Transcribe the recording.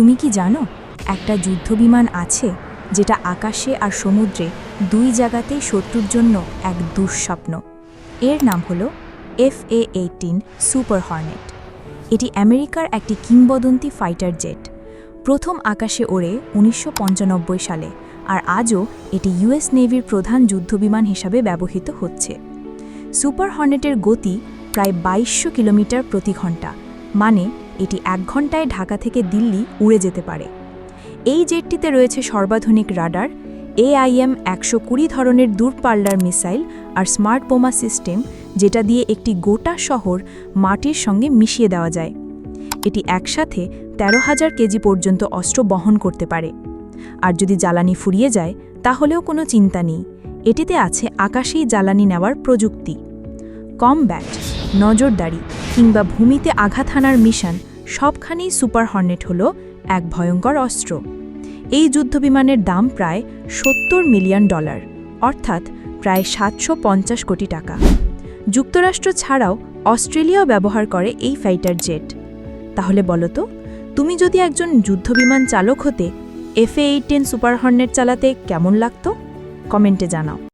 তুমি কি জানো, একটা যুদ্ধবিমান আছে যেটা আকাশে আর সমুদ্রে দুই জায়গাতেই শত্রুর জন্য এক দুঃস্বপ্ন। এর নাম হলো F A eighteen super hornet. এটি আমেরিকার একটি কিংবদন্তি ফাইটার জেট। প্রথম আকাশে ওড়ে উনিশশো সালে আর আজও এটি ইউএস নেভির প্রধান যুদ্ধবিমান হিসাবে ব্যবহৃত হচ্ছে। সুপার হর্নেটের গতি প্রায় বাইশশো কিলোমিটার প্রতি ঘণ্টা মানে এটি এক ঘন্টায় ঢাকা থেকে দিল্লি উড়ে যেতে পারে। এই জেটটিতে রয়েছে সর্বাধুনিক রাডার, এআইএম একশো কুড়ি ধরনের দূরপাল্লার মিসাইল আর স্মার্ট বোমা সিস্টেম, যেটা দিয়ে একটি গোটা শহর মাটির সঙ্গে মিশিয়ে দেওয়া যায়। এটি একসাথে তেরো হাজার কেজি পর্যন্ত অস্ত্র বহন করতে পারে। আর যদি জ্বালানি ফুরিয়ে যায়, তাহলেও কোনো চিন্তা নেই। এটিতে আছে আকাশেই জ্বালানি নেওয়ার প্রযুক্তি। কমব্যাট, নজরদারি কিংবা ভূমিতে আঘাত হানার মিশন সবখানেই সুপার হর্নেট হল এক ভয়ঙ্কর অস্ত্র। এই যুদ্ধবিমানের দাম প্রায় সত্তর মিলিয়ন ডলার, অর্থাৎ প্রায় সাতশো পঞ্চাশ কোটি টাকা। যুক্তরাষ্ট্র ছাড়াও অস্ট্রেলিয়াও ব্যবহার করে এই ফাইটার জেট। তাহলে বলো তো, তুমি যদি একজন যুদ্ধবিমান চালক হতে এফএ এইটেন সুপার হর্নেট চালাতে কেমন লাগতো? কমেন্টে জানাও।